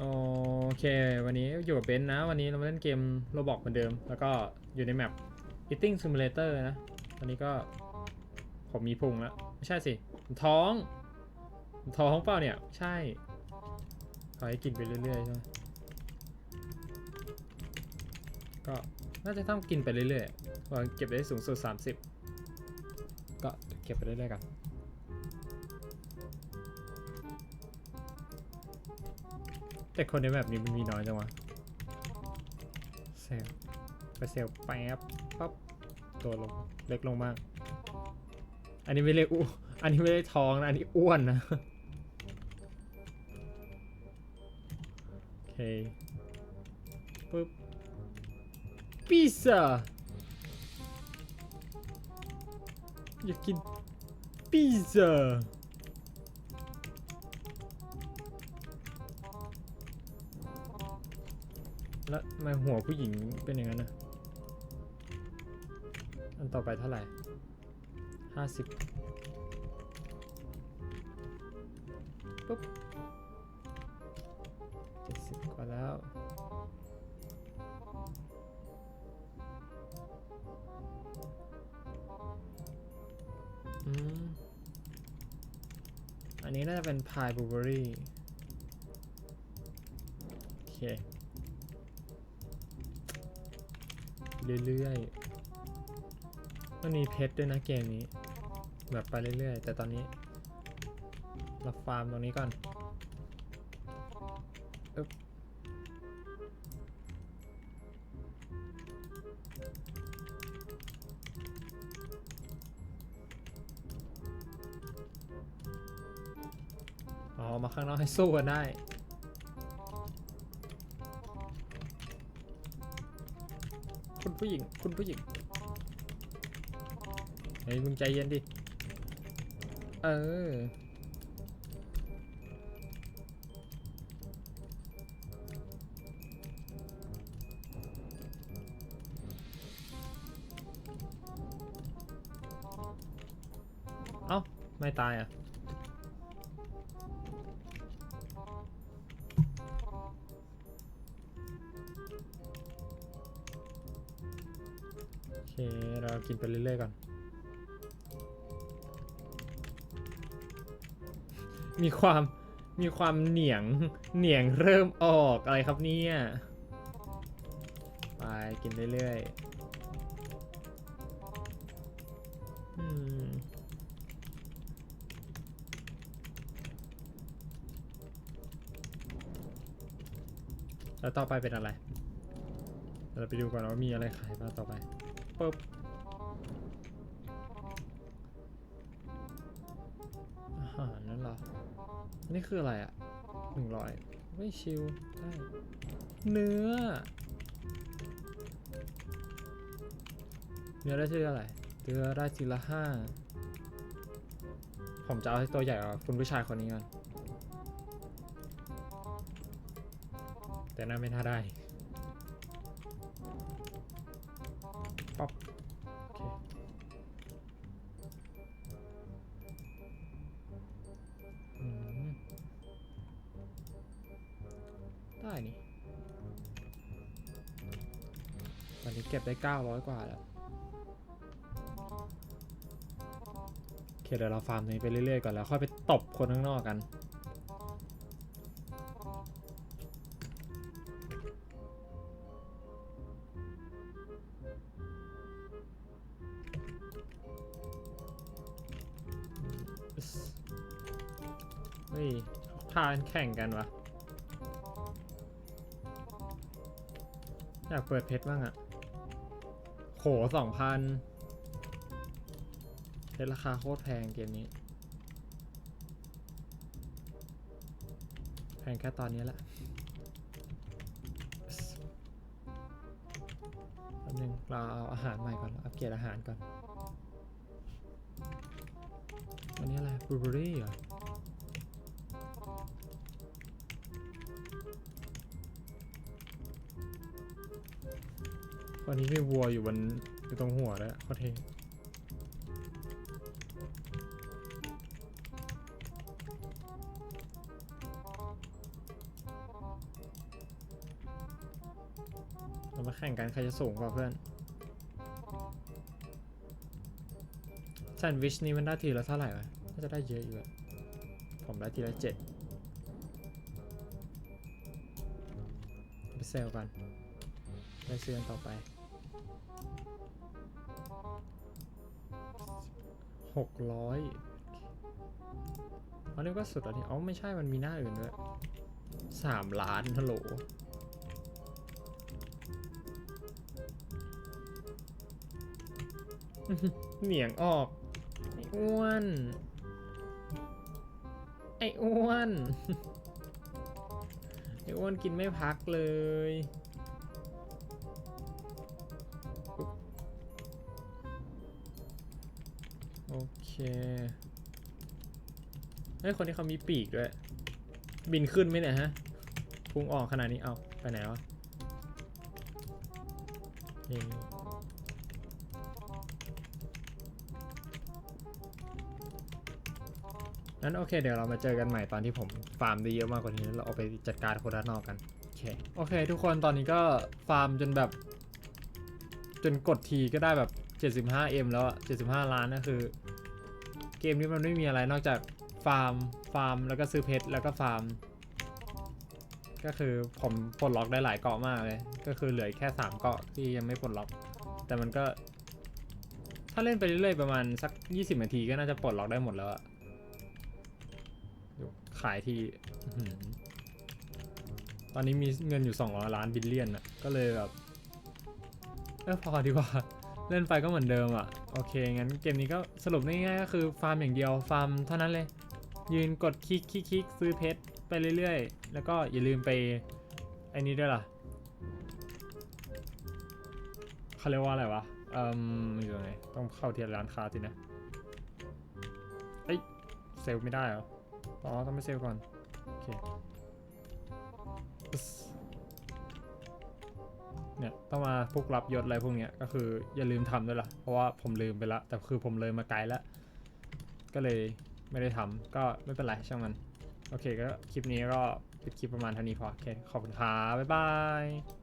โอเค วันนี้อยู่กับเบนซ์นะ วันนี้เรามาเล่นเกมโรบอกเหมือนเดิม แล้วก็อยู่ในแมป Eating Simulator นะวันนี้ก็ ผมมีพุงแล้ว ไม่ใช่สิผมท้องผมท้องเปล่าเนี่ย ใช่ขอให้กินไปเรื่อยๆใช่ไหมก็น่าจะต้องกินไปเรื่อยๆเก็บได้สูงสุด30 ก็เก็บไปเรื่อยๆกัน แต่คนในแบบนี้มันมีน้อยจังวะเซลไปเซลแป๊บปั๊บตัวลงเล็กลงมาก อันนี้ไม่เรียกอ้วนอันนี้ไม่ได้ท้องนะ อันนี้อ้วนนะโอเคปึ๊บพิซซ่าอยากกินพิซซ่า แล้วทำไมหัวผู้หญิงเป็นอย่างนั้นนะอันต่อไปเท่าไหร่ห้าสิบปุ๊บเจ็ดสิบกว่าแล้วอืมอันนี้น่าจะเป็นพายบูเบอรี่โอเค เรื่อยๆ มันมีเพชรด้วยนะเกมนี้ แบบไปเรื่อยๆ แต่ตอนนี้ เราฟาร์มตรงนี้ก่อนอึ๊บอ๋อมาข้างนอกให้สู้กันได้ ผู้หญิง คุณผู้หญิง เฮ้ยมึงใจเย็นดิ เออ เอ้า ไม่ตายอะ เรากินไปเรื่อยๆก่อน มีความมีความเหนียงเหนียงเริ่มออกอะไรครับเนี่ยไปกินเรื่อยๆแล้วต่อไปเป็นอะไร เราไปดูก่อนว่ามีอะไรขายบ้างต่อไป ปึ๊บอาหารนั่นเหรอ นี่คืออะไรอะหนึ่งร้อยไม่ชิลได้เนื้อ เนื้อได้ทีละอะไรเนื้อได้ทีละห้าผมจะเอาตัวใหญ่กว่าคุณผู้ชายคนนี้ก่อน แต่น่าไม่น่าได้ ป๊อปโอเคได้นี่ตอนนี้เก็บได้ 900 กว่าแล้วโอเคเดี๋ยวเราฟาร์มตรงนี้ไปเรื่อยๆก่อนแล้ว ค่อยไปตบคนข้างนอกกัน เฮ้ยพากันแข่งกันวะ อยากเปิดเพชรบ้างอะโหสองพันเพชรราคาโคตรแพงเกมนี้ แพงแค่ตอนนี้แหละแป๊บนึงเราเอาอาหารใหม่ก่อน อัปเกรดอาหารก่อน อันนี้อะไรบลูเบอรี่เหรอวันนี้มีวัวอยู่บนอยู่ตรงหัวแล้วโคตเท่เรามาแข่งกันใครจะสูงกว่าเพื่อน แซนด์วิชนี่มันได้ทีละเท่าไหร่วะน่าจะได้เยอะอยู่อะผมได้ทีละเจ็ดไปเซลกันไปซื้อกันต่อไปหกร้อยอันนี้ก็สุดแล้วนี่อ๋อไม่ใช่มันมีหน้าอื่นด้วยสามล้านฮัลโหลเหนียงออก อ้วน ไอ้อ้วน ไอ้อ้วนกินไม่พักเลยโอเคเฮ้ยคนที่เขามีปีกด้วย บินขึ้นไหมเนี่ยฮะ พุงออกขนาดนี้ เอา ไปไหนวะนี่ งั้นโอเคเดี๋ยวเรามาเจอกันใหม่ตอนที่ผมฟาร์มได้เยอะมากกว่านี้เราเอาไปจัดการคนด้านนอกกันโอเคโอเค ทุกคนตอนนี้ก็ฟาร์มจนแบบ จนกดทีก็ได้แบบ 75M แล้วอะ75 ล้านนะคือ เกมนี้มันไม่มีอะไรนอกจากฟาร์มฟาร์มแล้วก็ซื้อเพชรแล้วก็ฟาร์ม ก็คือผมปลดล็อกได้หลายเกาะมากเลย ก็คือเหลือแค่ 3 เกาะที่ยังไม่ปลดล็อก แต่มันก็ ถ้าเล่นไปเรื่อยๆประมาณสัก 20นาทีก็น่าจะปลดล็อกได้หมดแล้วอะ ขายทีอื้อหือตอนนี้มีเงินอยู่200ล้านบิลเลียนอะก็เลยแบบเออพอดีกว่าเล่นไปก็เหมือนเดิมอะโอเค งั้นเกมนี้ก็สรุปง่ายๆก็คือฟาร์มอย่างเดียวฟาร์มเท่านั้นเลย ยืนกดคลิกคลิกคลิกซื้อเพชรไปเรื่อยๆ แล้วก็อย่าลืมไปไอ้นี้ด้วยล่ะเขาเรียกว่าอะไรวะเอ่มอยู่ตรงไหนต้องเข้าที่ร้านค้าสินะเอ้ยเซลไม่ได้เหรอ อ๋อต้องไปเซลก่อน โอเค เนี่ย ต้องมาพวกรับยศอะไรพวกเนี้ย ก็คืออย่าลืมทำด้วยล่ะ เพราะว่าผมลืมไปละ แต่คือผมเลยมาไกลแล้ว ก็เลยไม่ได้ทำก็ไม่เป็นไรช่างมัน โอเคก็คลิปนี้ก็ปิดคลิปประมาณเท่านี้พอ โอเค ขอบคุณครับบ๊ายบาย